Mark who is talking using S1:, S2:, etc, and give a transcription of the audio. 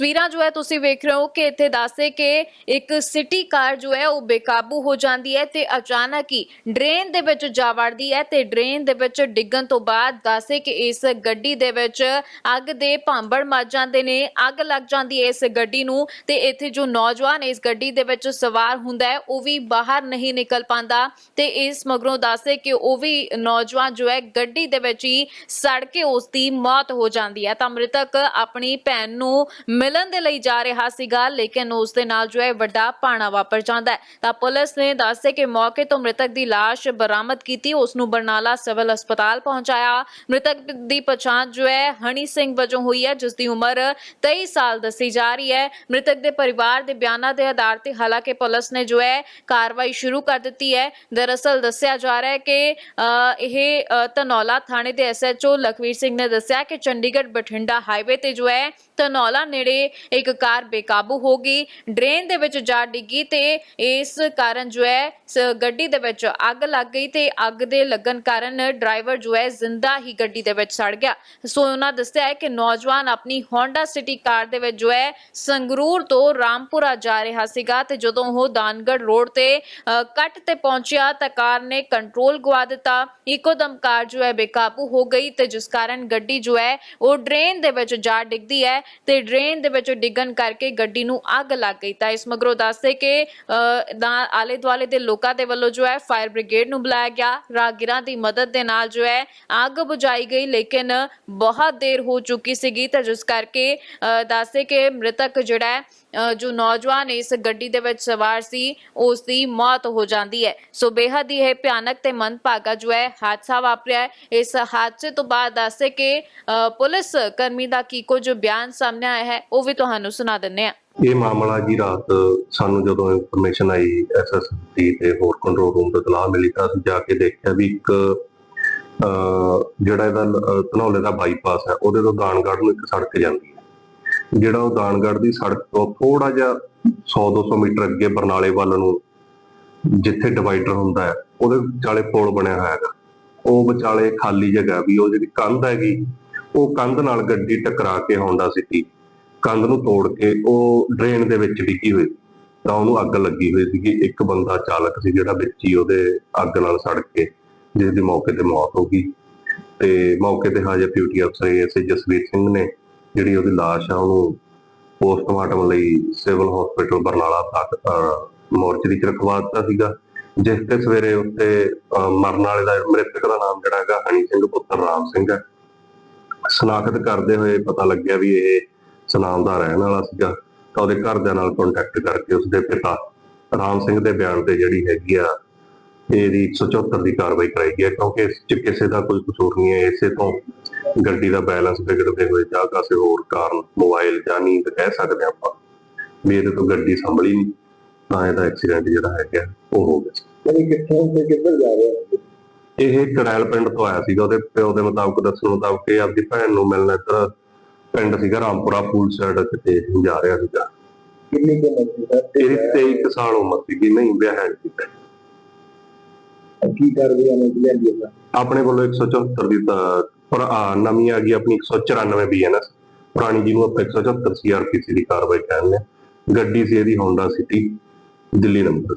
S1: ਤਸਵੀਰਾਂ ਜੋ ਹੈ ਤੁਸੀਂ ਵੇਖ ਰਹੇ ਹੋ ਕਿ ਇੱਥੇ ਦੱਸੇ ਕਿ ਇੱਕ ਸਿਟੀ ਕਾਰ ਜੋ ਹੈ ਉਹ ਬੇਕਾਬੂ ਹੋ ਜਾਂਦੀ ਹੈ ਤੇ ਅਚਾਨਕ ਹੀ ਡਰੇਨ ਦੇ ਵਿੱਚ ਜਾ ਵੜਦੀ ਹੈ ਤੇ ਡਰੇਨ ਦੇ ਵਿੱਚ ਡਿੱਗਣ ਤੋਂ ਬਾਅਦ ਦੱਸੇ ਕਿ ਇਸ ਗੱਡੀ ਦੇ ਵਿੱਚ ਅੱਗ ਦੇ ਭਾਂਬੜ ਮੱਚ ਜਾਂਦੇ ਨੇ, ਅੱਗ ਲੱਗ ਜਾਂਦੀ ਹੈ ਇਸ ਗੱਡੀ ਨੂੰ ਤੇ ਇੱਥੇ ਜੋ ਨੌਜਵਾਨ ਇਸ ਗੱਡੀ ਦੇ ਵਿੱਚ ਸਵਾਰ ਹੁੰਦਾ ਹੈ, ਉਹ ਵੀ ਬਾਹਰ ਨਹੀਂ ਨਿਕਲ ਪਾਉਂਦਾ ਤੇ ਇਸ ਮਗਰੋਂ ਦੱਸੇ ਕਿ ਉਹ ਵੀ ਨੌਜਵਾਨ ਜੋ ਹੈ ਗੱਡੀ ਦੇ ਵਿੱਚ ਹੀ ਸੜ ਕੇ ਉਸ ਦੀ ਮੌਤ ਹੋ ਜਾਂਦੀ ਹੈ। ਤਾਂ ਮ੍ਰਿਤਕ ਆਪਣੀ ਭੈਣ ਨੂੰ ਮਿਲਣ ਦੇ ਲਈ ਜਾ ਰਿਹਾ ਸੀਗਾ ਲੇਕਿਨ ਉਸ ਦੇ ਨਾਲ ਜੋ ਹੈ ਵੱਡਾ ਪਾਣਾ ਵਾਪਰ ਜਾਂਦਾ ਹੈ। ਤਾਂ ਪੁਲਿਸ ਨੇ ਦੱਸਿਆ ਕਿ ਮੌਕੇ ਤੋਂ ਮ੍ਰਿਤਕ ਦੀ ਲਾਸ਼ ਬਰਾਮਦ ਕੀਤੀ ਉਸ ਨੂੰ ਬਰਨਾਲਾ ਸਿਵਲ ਹਸਪਤਾਲ ਪਹੁੰਚਾਇਆ। ਮ੍ਰਿਤਕ ਦੀ ਪਛਾਣ ਜੋ ਹੈ ਹਣੀ ਸਿੰਘ ਵਜੋਂ ਹੋਈ ਹੈ ਜਿਸ ਦੀ ਉਮਰ 23 ਸਾਲ ਦੱਸੀ ਜਾ ਰਹੀ ਹੈ। ਮ੍ਰਿਤਕ ਦੇ ਪਰਿਵਾਰ ਦੇ ਬਿਆਨਾਂ ਦੇ ਆਧਾਰ ਤੇ ਹਾਲਾਂਕਿ ਪੁਲਿਸ ਨੇ ਜੋ ਹੈ ਕਾਰਵਾਈ ਸ਼ੁਰੂ ਕਰ ਦਿੱਤੀ ਹੈ। ਦਰਅਸਲ ਦੱਸਿਆ ਜਾ ਰਿਹਾ ਹੈ ਕਿ ਅ, ਇਹ ਅ, ਧਨੌਲਾ ਥਾਣੇ ਦੇ ਐਸਐਚਓ ਲਖਵੀਰ ਸਿੰਘ ਨੇ ਦੱਸਿਆ ਕਿ ਚੰਡੀਗੜ੍ਹ ਬਠਿੰਡਾ ਹਾਈਵੇ ਤੇ ਜੋ ਹੈ ਧਨੌਲਾ ਨੇੜੇ ਇੱਕ ਕਾਰ ਬੇਕਾਬੂ ਹੋ ਗਈ। ਡਰੇਨ ਦੇ ਵਿੱਚ ਜਾ ਡਿੱਗੀ ਤੇ ਇਸ ਕਾਰਨ ਜੋ ਹੈ ਗੱਡੀ ਦੇ ਵਿੱਚ ਅੱਗ ਲੱਗ ਗਈ ਤੇ ਅੱਗ ਦੇ ਲੱਗਣ ਕਾਰਨ ਡਰਾਈਵਰ ਜੋ ਹੈ, ਜ਼ਿੰਦਾ ਹੀ ਗੱਡੀ ਦੇ ਵਿੱਚ ਸੜ ਗਿਆ। ਸੋ ਉਹਨਾਂ ਦੱਸਿਆ ਹੈ ਕਿ ਨੌਜਵਾਨ ਆਪਣੀ ਹੋਂਡਾ ਸਿਟੀ ਕਾਰ ਦੇ ਵਿੱਚ ਜੋ ਹੈ, ਸੰਗਰੂਰ ਤੋਂ ਰਾਮਪੁਰਾ ਜਾ ਰਿਹਾ ਸੀਗਾ ਤੇ ਜਦੋਂ ਉਹ ਦਾਨਗੜ ਰੋਡ ਤੇ ਕੱਟ ਤੇ ਪਹੁੰਚਿਆ ਤਾਂ ਕਾਰ ਨੇ ਕੰਟਰੋਲ ਗਵਾ ਦਿੱਤਾ। ਇੱਕੋਦਮ ਕਾਰ ਜੋ ਹੈ, ਬੇਕਾਬੂ ਹੋ ਗਈ ਤੇ ਜਿਸ ਕਾਰਨ ਗੱਡੀ ਜੋ ਹੈ, ਉਹ ਡਰੇਨ ਦੇ ਵਿੱਚ ਜਾ ਡਿੱਗਦੀ ਹੈ ਤੇ ਡਰੇਨ ਦੇ ਵਿੱਚ ਡਿੱਗਣ ਕਰਕੇ ਗੱਡੀ ਨੂੰ ਅੱਗ ਲੱਗ ਗਈ। ਤਾਂ ਇਸ ਮਗਰੋਂ ਦੱਸਦੇ ਕਿ ਅ, ਆਲੇ ਦੁਆਲੇ ਦੇ ਲੋਕਾਂ ਦੇ ਵੱਲੋਂ ਜੋ ਹੈ ਫਾਇਰ ਬ੍ਰਿਗੇਡ ਨੂੰ ਬੁਲਾਇਆ ਗਿਆ। ਰਾਹਗੀਰਾਂ ਦੀ ਮਦਦ ਦੇ ਨਾਲ ਜੋ ਹੈ ਅੱਗ ਬੁਝਾਈ ਗਈ ਲੇਕਿਨ ਬਹੁਤ ਦੇਰ ਹੋ ਚੁੱਕੀ ਸੀਗੀ ਤਾਂ ਜਿਸ ਕਰਕੇ ਅ, ਦੱਸਦੇ ਕਿ ਮ੍ਰਿਤਕ ਜਿਹੜਾ ਹੈ ਜੋ ਨੌਜਵਾਨ ਇਸ ਗੱਡੀ ਦੇ ਵਿੱਚ ਸਵਾਰ ਸੀ ਉਸ ਦੀ ਮੌਤ ਹੋ ਜਾਂਦੀ ਹੈ। ਸੋ ਬੇਹੱਦ ਹੀ ਇਹ ਭਿਆਨਕ ਤੇ ਮੰਦਭਾਗਾ ਜੋ ਹੈ, ਹਾਦਸਾ ਵਾਪਰਿਆ ਹੈ। ਇਸ ਹਾਦਸੇ ਤੋਂ ਬਾਅਦ ਦੱਸਦੇ ਕਿ ਪੁਲਿਸ ਕਰਮੀ ਦਾ ਕੀ ਕੁਝ ਬਿਆਨ ਸਾਹਮਣੇ ਆਇਆ ਹੈ, ਉਹ ਵੀ ਤੁਹਾਨੂੰ ਸੁਣਾ ਦਿੰਨੇ ਆ
S2: ਇਹ ਮਾਮਲਾ ਜੀ ਰਾਤ ਸਾਨੂੰ ਜਦੋਂ ਇਨਫੋਰਮੇਸ਼ਨ ਆਈ ਐਸਐਸਪੀ ਤੇ ਹੋਰ ਕੰਟਰੋਲ ਰੂਮ ਤੋਂ ਤਲਾਹ ਮਿਲੀ ਤਾਂ ਅਸੀਂ ਜਾ ਕੇ ਦੇਖਿਆ ਵੀ ਇੱਕ ਜਿਹੜਾ ਇਹਦਾ ਧਨੌਲੇ ਦਾ ਬਾਈਪਾਸ ਹੈ, ਉਹਦੇ ਤੋਂ ਦਾਨਗੜ੍ਹ ਨੂੰ ਇੱਕ ਸੜਕ ਜਾਂਦੀ ਹੈ। ਜਿਹੜਾ ਉਹ ਦਾਨਗੜ੍ਹ ਦੀ ਸੜਕ ਤੋਂ ਥੋੜਾ ਜਿਹਾ 100-200 ਮੀਟਰ ਅੱਗੇ ਬਰਨਾਲੇ ਵੱਲ ਨੂੰ ਜਿੱਥੇ ਡਿਵਾਈਡਰ ਹੁੰਦਾ ਹੈ, ਉਹਦੇ ਵਿਚਾਲੇ ਪੁਲ ਬਣਿਆ ਹੋਇਆ ਹੈਗਾ। ਉਹ ਵਿਚਾਲੇ ਖਾਲੀ ਜਗ੍ਹਾ ਵੀ ਉਹ ਜਿਹੜੀ ਕੰਧ ਹੈਗੀ, ਉਹ ਕੰਧ ਨਾਲ ਗੱਡੀ ਟਕਰਾ ਕੇ ਹੋਂਡਾ ਸਿਟੀ ਕੰਧ ਨੂੰ ਤੋੜ ਕੇ ਉਹ ਡਰੇਨ ਦੇ ਵਿੱਚ ਡਿੱਗੀ ਹੋਈ, ਤਾਂ ਉਹਨੂੰ ਅੱਗ ਲੱਗੀ ਹੋਈ ਸੀਗੀ। ਇੱਕ ਬੰਦਾ ਚਾਲਕ ਸੀ ਜਿਹੜਾ ਵਿੱਚ ਹੀ ਉਹਦੇ ਅੱਗ ਨਾਲ ਸੜ ਕੇ ਜਿਸ ਦੀ ਮੌਕੇ ਤੇ ਮੌਤ ਹੋ ਗਈ। ਤੇ ਮੌਕੇ ਤੇ ਹਾਜ਼ਰ ਡਿਊਟੀ ਅਫਸਰ ਐਸਏ ਜਸਵੀਰ ਸਿੰਘ ਨੇ ਜਿਹੜੀ ਉਹਦੀ ਲਾਸ਼ ਆ ਉਹਨੂੰ ਪੋਸਟਮਾਰਟਮ ਲਈ ਸਿਵਲ ਹਸਪੀਟਲ ਬਰਨਾਲਾ ਤੱਕ ਮੋਰਚਰੀ ਚ ਰਖਵਾ ਦਿੱਤਾ ਸੀਗਾ। ਜਿਸ ਤੇ ਸਵੇਰੇ ਉੱਤੇ ਅਹ, ਮਰਨ ਵਾਲੇ ਦਾ ਮ੍ਰਿਤਕ ਦਾ ਨਾਮ ਜਿਹੜਾ ਹੈਗਾ ਹਨੀ ਸਿੰਘ ਪੁੱਤਰ ਰਾਮ ਸਿੰਘ ਹੈ। ਸਨਾਖਤ ਕਰਦੇ ਹੋਏ ਪਤਾ ਲੱਗਿਆ ਵੀ ਇਹ ਸਨਾਮ ਦਾ ਰਹਿਣ ਵਾਲਾ ਸੀਗਾ। ਤਾਂ ਉਹਦੇ ਘਰਦਿਆਂ ਨਾਲ ਕੰਟੈਕਟ ਕਰਕੇ ਉਸਦੇ ਪਿਤਾ ਰਾਮ ਸਿੰਘ ਦੇ ਬਿਆਨ ਤੇ ਜਿਹੜੀ ਹੈਗੀ ਆ ਇਹਦੀ 174 ਦੀ ਕਾਰਵਾਈ ਕਰਾਈ ਗਈ ਹੈ ਕਿਉਂਕਿ ਇਸ ਚ ਕਿਸੇ ਦਾ ਕੋਈ ਕਸੂਰ ਨਹੀਂ ਹੈ ਇਸੇ ਤੋਂ ਗੱਡੀ ਦਾ ਬੈਲੈਂਸ ਵਿਗੜਦੇ ਹੋਏ ਜਾਂ ਕਿਸੇ ਹੋਰ ਕਾਰਨ ਮੋਬਾਈਲ ਜਾਂ ਨੀਂਦ ਕਹਿ ਸਕਦੇ ਆਪਾਂ ਵੀ ਇਹਦੇ ਤੋਂ ਗੱਡੀ ਸੰਭਲੀ ਨਹੀਂ ਤਾਂ ਇਹਦਾ ਐਕਸੀਡੈਂਟ ਜਿਹੜਾ ਹੈਗਾ ਉਹ ਹੋ ਗਿਆ
S3: ਯਾਨੀ ਕਿੱਥੋਂ ਤੇ ਕਿੱਧਰ ਜਾ ਰਿਹਾ
S2: ਇਹ ਕੜੈਲ ਪਿੰਡ ਤੋਂ ਆਇਆ ਸੀਗਾ ਉਹਦੇ ਪਿਓ ਦੇ ਮੁਤਾਬਕ ਦੱਸਣ ਮੁਤਾਬਕ ਇਹ ਆਪਦੀ ਭੈਣ ਨੂੰ ਮਿਲਣ ਇੱਧਰ ਪਿੰਡ ਸੀਗਾ ਰਾਮਪੁਰਾ ਪੂਲ ਸਾਈਡ ਕਿਤੇ ਜਾ ਰਿਹਾ ਸੀਗਾ।
S3: ਕਿੰਨੀ ਕੁ ਦਾ ਤੇ
S2: ਇਹਦੀ 23 ਕੁ ਸਾਲ ਉਮਰ ਸੀਗੀ ਨਹੀਂ ਵਿਆਹ ਹੈ ਕੀਤਾ
S3: ਕੀ ਕਰਦੇ ਆ ਮੈਂ ਲਿਆਂਦੀ ਆ
S2: ਆਪਣੇ? ਵੱਲੋਂ 174 ਦੀ ਤਾਂ ਪਰ ਨਵੀਂ ਆ ਗਈ ਆਪਣੀ 194 ਬੀਐਨਐਸ ਪੁਰਾਣੀ ਜਿਹਨੂੰ ਆਪਾਂ 174 ਸੀਆਰਪੀਸੀ ਦੀ ਕਾਰਵਾਈ ਕਹਿੰਦੇ ਆ ਗੱਡੀ ਸੀ ਇਹਦੀ ਹੋਂਡਾ ਸਿਟੀ ਦਿੱਲੀ ਨੰਬਰ।